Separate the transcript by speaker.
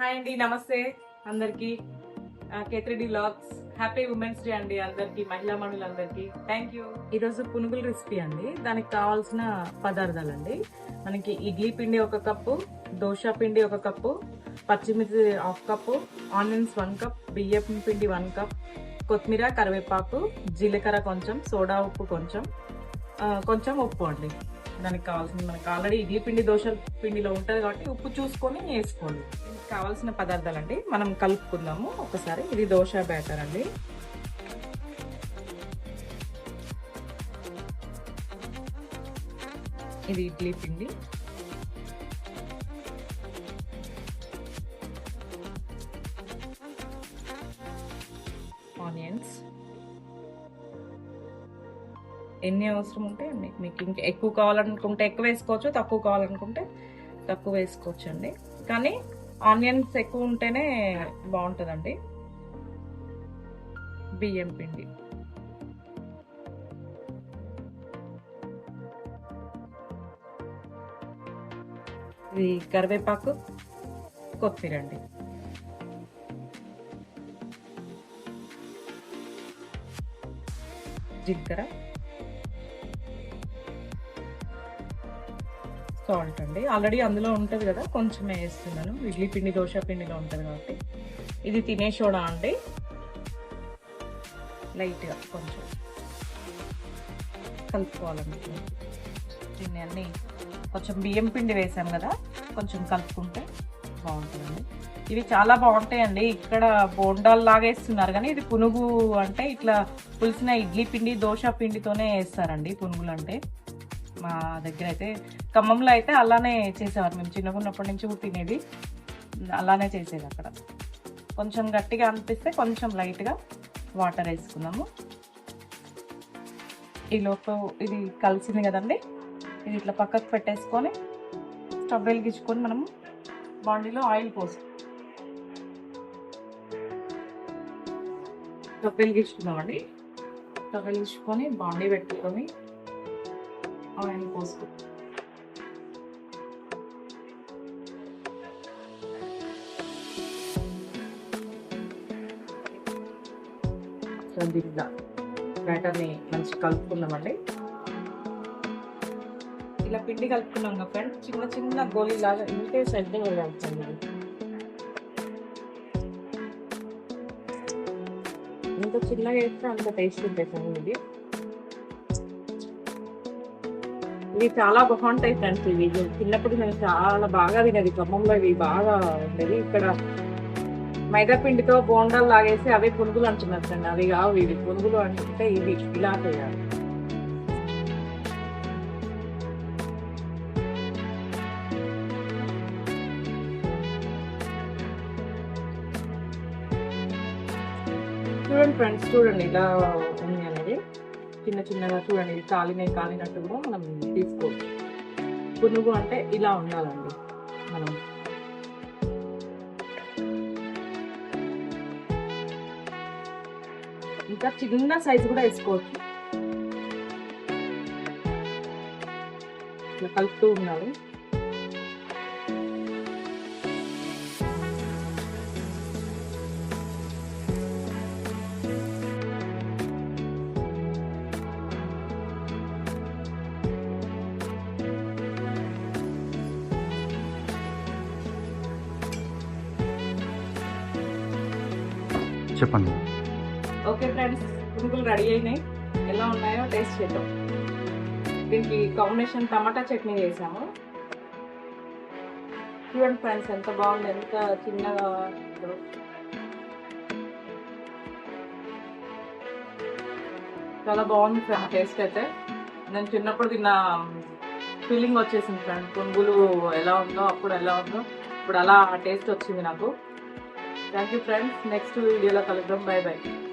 Speaker 1: Hi అండి నమస్తే అందరికి. Kethreddy logs happy women's day అండి అందరికి మహిళా మనులందరికీ. థ్యాంక్ యూ ఈరోజు పునుగుల రెసిపీ అండి. దానికి కావాల్సిన పదార్థాలు అండి మనకి ఇడ్లీ పిండి ఒక కప్పు దోశ పిండి ఒక కప్పు పచ్చిమిర్చి half cup onions one cup బియ్యం పిండి వన్ కప్ కొత్తిమీర కరివేపాకు జీలకర్ర కొంచెం సోడా ఉప్పు కొంచెం కొంచెం ఉప్పు అండి. దానికి కావాల్సింది మనకి ఆల్రెడీ ఇడ్లీ పిండి దోశ పిండిలో ఉంటుంది కాబట్టి ఉప్పు చూసుకొని వేసుకోండి. దీనికి కావాల్సిన పదార్థాలు అండి మనం కలుపుకుందాము. ఒకసారి ఇది దోశ బ్యాటర్ అండి. ఇది ఇడ్లీ పిండి ఎన్ని అవసరం ఉంటే అన్ని మీకు ఇంకా ఎక్కువ కావాలనుకుంటే ఎక్కువ వేసుకోవచ్చు తక్కువ కావాలనుకుంటే తక్కువ వేసుకోవచ్చు అండి కానీ ఆనియన్స్ ఎక్కువ ఉంటేనే బాగుంటుందండి. బియ్యం పిండి. ఇది కరివేపాకు కొత్తిమీర అండి. జీలకర్ర. సాల్ట్ అండి ఆల్రెడీ అందులో ఉంటుంది కదా కొంచెం వేస్తున్నాను. ఇడ్లీ పిండి దోశ పిండిలో ఉంటుంది కాబట్టి. ఇది తినే సోడా అండి. లైట్గా కొంచెం కలుపుకోవాలండి దీన్ని అన్ని కొంచెం బియ్యం పిండి వేసాం కదా కొంచెం కలుపుకుంటే బాగుంటుందండి. ఇవి చాలా బాగుంటాయండి. ఇక్కడ బోండాలు లాగా వేస్తున్నారు కానీ ఇది పునుగు అంటే ఇట్లా పులిసిన ఇడ్లీ పిండి దోశ పిండితోనే వేస్తారండి పునుగులు అంటే. మా దగ్గర అయితే ఖమ్మంలో అయితే అలానే చేసేవారు. మేము చిన్నగా ఉన్నప్పటి నుంచి కూడా తినేది. అలానే చేసేది అక్కడ. కొంచెం గట్టిగా అనిపిస్తే కొంచెం లైట్గా వాటర్ వేసుకున్నాము. ఈ ఇది కలిసింది కదండి. ఇది ఇట్లా పక్కకు పెట్టేసుకొని స్టవ్ వెలిగించుకొని మనము బాండీలో ఆయిల్ పోసు స్టవ్ వెలిగించుకున్నామండి స్టవ్ వెలిగించుకొని బాండీ పెట్టుకొని ఆయిల్ పోసుకో దీనిగా బ్యాటర్ని మంచి కలుపుకుందామండి ఇలా పిండి కలుపుకున్నాం కదా ఫ్రెండ్ చిన్న చిన్న గోళీ లాగా ఇంటే సైడ్ అవుతుంది ఇది ఎంత చిన్నగా వేస్తే అంత టేస్ట్ ఉంటుంది ఇది ఇవి చాలా బాగుంటాయి ఫ్రెండ్స్ ఇవి. చిన్నప్పుడు నేను చాలా బాగా తినేది. ఖమ్మంలో ఇవి బాగా ఉండేది ఇక్కడ మైదాపిండితో బోండాలు లాగేసి అవే పునుగులు అంటున్నారు ఫ్రెండ్. అవి కావు ఇవి. పునుగులు అంటుంటే ఇవి ఇలా చేయాలి చూడండి ఫ్రెండ్స్ చూడండి ఇలా చిన్న చిన్నగా చూడండి ఇది కాలినవి కాలినట్టు కూడా మనం తీసుకోవచ్చు. పునుగు అంటే ఇలా ఉండాలండి మనం. ఇంకా చిన్న సైజు కూడా వేసుకోవచ్చు. ఇట్లా కలుపుతూ ఉన్నారు
Speaker 2: చెప్పండి.
Speaker 1: ఓకే ఫ్రెండ్స్ పునుగులు రెడీ అయినాయి. ఎలా ఉన్నాయో టేస్ట్ చేద్దాం. దీనికి కాంబినేషన్ టమాటా చట్నీ చేసాము. చూడండి ఫ్రెండ్స్ ఎంత బాగుంది ఎంత చిన్నగా ఉందో. చాలా బాగుంది ఫ్రెండ్ టేస్ట్ అయితే. నేను చిన్నప్పుడు తిన్న ఫీలింగ్ వచ్చేసింది ఫ్రెండ్ పునుగులు ఎలా ఉందో అప్పుడు ఎలా ఉందో. ఇప్పుడు అలా టేస్ట్ వచ్చింది నాకు. Thank you friends. Next video la kalidram. Bye bye.